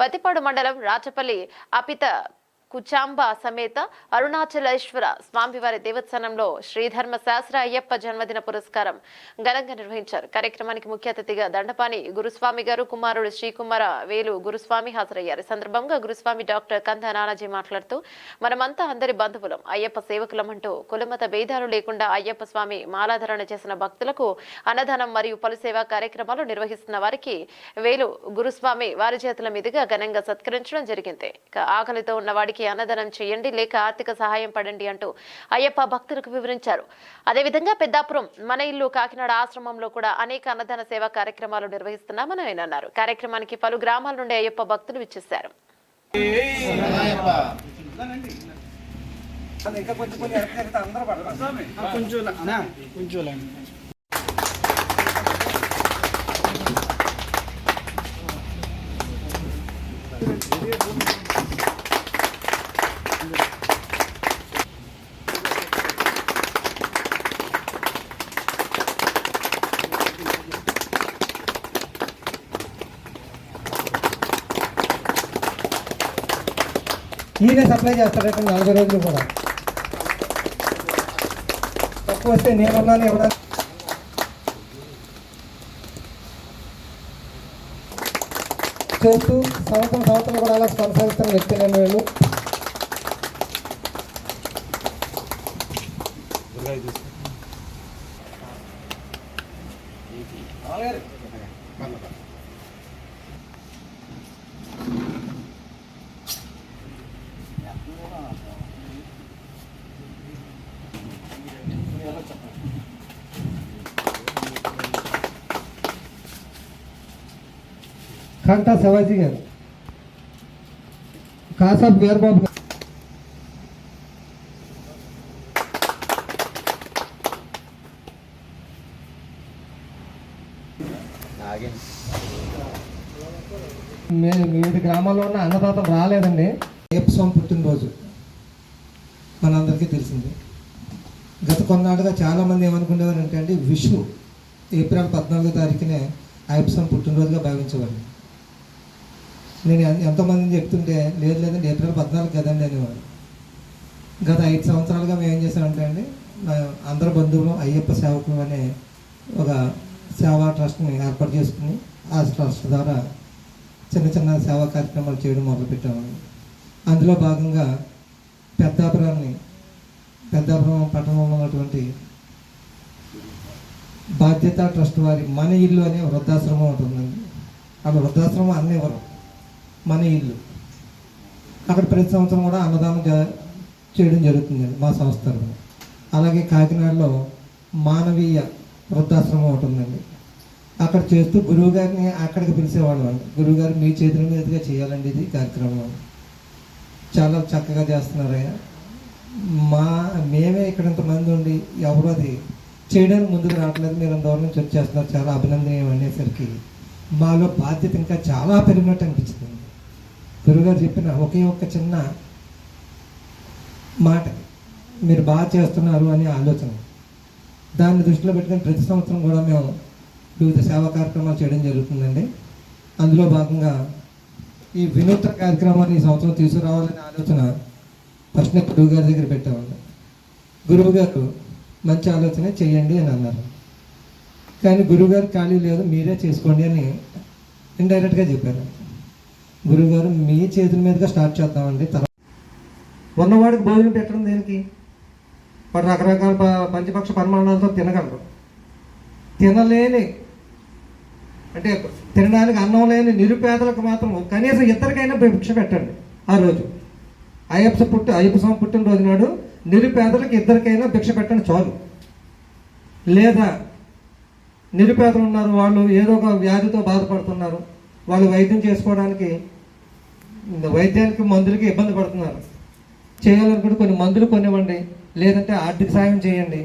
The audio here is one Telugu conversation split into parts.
పతిపాడు మండలం రాచపల్లి అపిత కుచాంబ సమేత అరుణాచలేశ్వర స్వామివారి దేవస్థానంలో శ్రీధర్మ శాస్త్ర అయ్యప్ప జన్మదిన పురస్కారం ఘనంగా నిర్వహించారు. కార్యక్రమానికి ముఖ్య అతిథిగా దండపాని గురుస్వామి గారు కుమారుడు శ్రీకుమార వేలు గురుస్వామి హాజరయ్యారు. సందర్భంగా గురుస్వామి డాక్టర్ కంద నానాజీ మాట్లాడుతూ మనమంతా అందరి బంధువులం. అయ్యప్ప సేవకులమంటూ కులమత భేదాలు లేకుండా అయ్యప్ప స్వామి మాలాధరణ చేసిన భక్తులకు అన్నదానం మరియు పలు సేవా కార్యక్రమాలు నిర్వహిస్తున్న వారికి వేలు గురుస్వామి వారి చేతుల మీదుగా ఘనంగా సత్కరించడం జరిగింది. ఆకలితో ఉన్న వాడికి అన్నదానం చేయండి లేక ఆర్థిక సహాయం పడండి అంటూ అయ్యప్ప భక్తులకు వివరించారు అదేవిధంగా పెద్దాపురం మన ఇల్లు కాకినాడ ఆశ్రమంలో కూడా అనేక అన్నదాన సేవా కార్యక్రమాలు నిర్వహిస్తున్నామని ఆయన అన్నారు కార్యక్రమానికి పలు గ్రామాల నుండి అయ్యప్ప భక్తులు విచ్చేశారు కొంచెం కొంచెం వెనక్కి జరిగితే అందరూ పడతారు కొంచెం అన్నా కొంచెం లేండి. ఈయన సప్లై చేస్తాడట నలభై రోజులు కూడా. తక్కువ వస్తే నేనున్నాను ఎవరన్నా చేస్తూ సంవత్సరం సంవత్సరం కూడా అలా కొనసాగిస్తున్న వ్యక్తి నేను వీళ్ళు కాంటా శివాజీ గారు. కాసాబ్ వీరబాబు గారు. వివిధ గ్రామాల్లో ఉన్న అన్నదాతలు రాలేదండి. రేపు స్వామి పుట్టినరోజు. మనందరికీ తెలిసింది. గత కొన్నాళ్ళుగా చాలామంది ఏమనుకునేవారు అంటే అండి విషు ఏప్రిల్ పద్నాలుగో తారీఖునే అయ్యప్ప స్వామి పుట్టినరోజుగా భావించేవారు నేను ఎన్- ఎంతోమందిని చెప్తుంటే లేదు లేదండి ఏప్రిల్ పద్నాలుగు కదండి అనేవారు. గత ఐదు సంవత్సరాలుగా మేము ఏం చేసామంటే అండి మా అందరు బంధువులు అయ్యప్ప సేవకులు అనే ఒక సేవా ట్రస్ట్ని ఏర్పాటు చేసుకుని ఆ ట్రస్ట్ ద్వారా చిన్న చిన్న సేవా కార్యక్రమాలు చేయడం మొదలుపెట్టామండి. అందులో భాగంగా పెద్దాపురాన్ని పెద్దాపురం పట్టణంలో ఉన్నటువంటి బాధ్యత ట్రస్ట్ వారి మన ఇల్లు అనే వృద్ధాశ్రమం ఉంటుందండి ఆ వృద్ధాశ్రమం అన్నీ అన్నివ్వరు మన ఇల్లు. అక్కడ ప్రతి సంవత్సరం కూడా అన్నదానం చేయడం జరుగుతుందండి మా సంస్థ అలాగే కాకినాడలో మానవీయ వృద్ధాశ్రమం ఒకటి ఉందండి. అక్కడ చేస్తూ గురువు గారిని అక్కడికి పిలిచేవాళ్ళం గురువు గారు మీ చేతుల మీదుగా చేయాలండి ఇది కార్యక్రమం. చాలా చక్కగా చేస్తున్నారయ్యా మా మేమే ఇక్కడ ఇంతమంది ఉండి ఎవరు అది చేయడానికి ముందుకు రావట్లేదు. మీరు అంత దూరం నుంచి వచ్చేస్తున్నారు. చాలా అభినందనీయం అనేసరికి. మాలో బాధ్యత ఇంకా చాలా పెరిగినట్టు అనిపించింది. గురుగారు చెప్పిన ఒకే ఒక్క చిన్న మాట. మీరు బాగా చేస్తున్నారు అనే ఆలోచన. దాన్ని దృష్టిలో పెట్టుకుని ప్రతి సంవత్సరం కూడా మేము వివిధ సేవా కార్యక్రమాలు చేయడం జరుగుతుందండి. అందులో భాగంగా ఈ వినూత్న కార్యక్రమాన్ని ఈ సంవత్సరం తీసుకురావాలనే ఆలోచన ఫస్ట్ నేను గురువు గారి దగ్గర పెట్టామండి. గురువు గారు మంచి ఆలోచన చేయండి అని అన్నారు. కానీ గురువుగారు ఖాళీ లేదు మీరే చేసుకోండి అని ఇండైరెక్ట్గా చెప్పారు. గురువుగారు మీ చేతుల మీదుగా స్టార్ట్ చేద్దామండి. తర్వాత ఉన్నవాడికి భోజనం పెట్టడం దేనికి? వాడు రకరకాల ప- పంచపక్ష పరిమాణాలతో తినగలరు. తినలేని అంటే తినడానికి అన్నం లేని నిరుపేదలకు మాత్రం కనీసం ఇద్దరికైనా భిక్ష పెట్టండి ఆ రోజు. అయ్యప్ప పుట్టి అయ్యప్ప స్వామి పుట్టినరోజు నాడు నిరుపేదలకు ఇద్దరికైనా భిక్ష పెట్టండి చాలు. లేదా నిరుపేదలు ఉన్నారు వాళ్ళు ఏదో ఒక వ్యాధితో బాధపడుతున్నారు. వాళ్ళు వైద్యం చేసుకోవడానికి వైద్యానికి మందులకి ఇబ్బంది పడుతున్నారు. చేయాలనుకుంటే కొన్ని మందులు కొనివ్వండి లేదంటే ఆర్థిక సాయం చేయండి.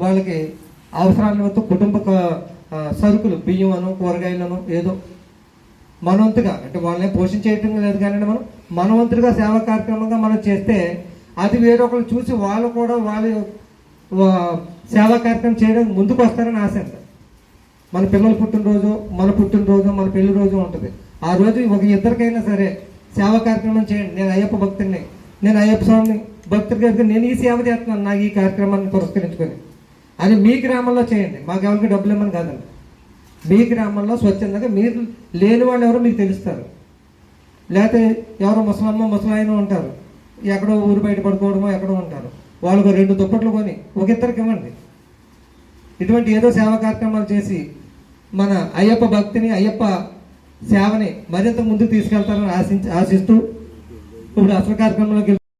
వాళ్ళకి అవసరాల నిమిత్తం కుటుంబ సరుకులు బియ్యం అను కూరగాయలను ఏదో మనవంతుగా అంటే వాళ్ళని పోషించేయటం లేదు కానీ మనం మనవంతుగా సేవా కార్యక్రమంగా మనం చేస్తే అది వేరొకరు చూసి వాళ్ళు కూడా వాళ్ళు వా- సేవా కార్యక్రమం చేయడానికి ముందుకు వస్తారని ఆశ మన పిల్లల పుట్టినరోజు మన పుట్టినరోజు మన పెళ్ళి రోజు ఉంటుంది. ఆ రోజు ఒక ఇద్దరికైనా సరే సేవా కార్యక్రమం చేయండి. నేను అయ్యప్ప భక్తుడిని నేను అయ్యప్ప స్వామిని భక్తుడి గారికి నేను ఈ సేవ చేస్తున్నాను నాకు ఈ కార్యక్రమాన్ని పురస్కరించుకొని. అని మీ గ్రామంలో చేయండి. మాకు ఎవరికి డబ్బులు ఇవ్వమని కాదండి. మీ గ్రామంలో స్వచ్ఛందంగా మీరు లేని వాళ్ళు ఎవరో మీకు తెలుస్తారు. లేకపోతే ఎవరో ముసలమ్మ ముసలాయన ఉంటారు. ఎక్కడో ఊరు బయట పడుకోవడమో ఎక్కడో ఉంటారు. వాళ్ళకు రెండు దుప్పట్లు కొని ఒక ఇద్దరికి ఇవ్వండి. ఇటువంటి ఏదో సేవా కార్యక్రమాలు చేసి మన అయ్యప్ప భక్తిని అయ్యప్ప సేవని మరింత ముందుకు తీసుకెళ్తారని ఆశించి ఆశిస్తూ ఇప్పుడు అసలు కార్యక్రమంలోకి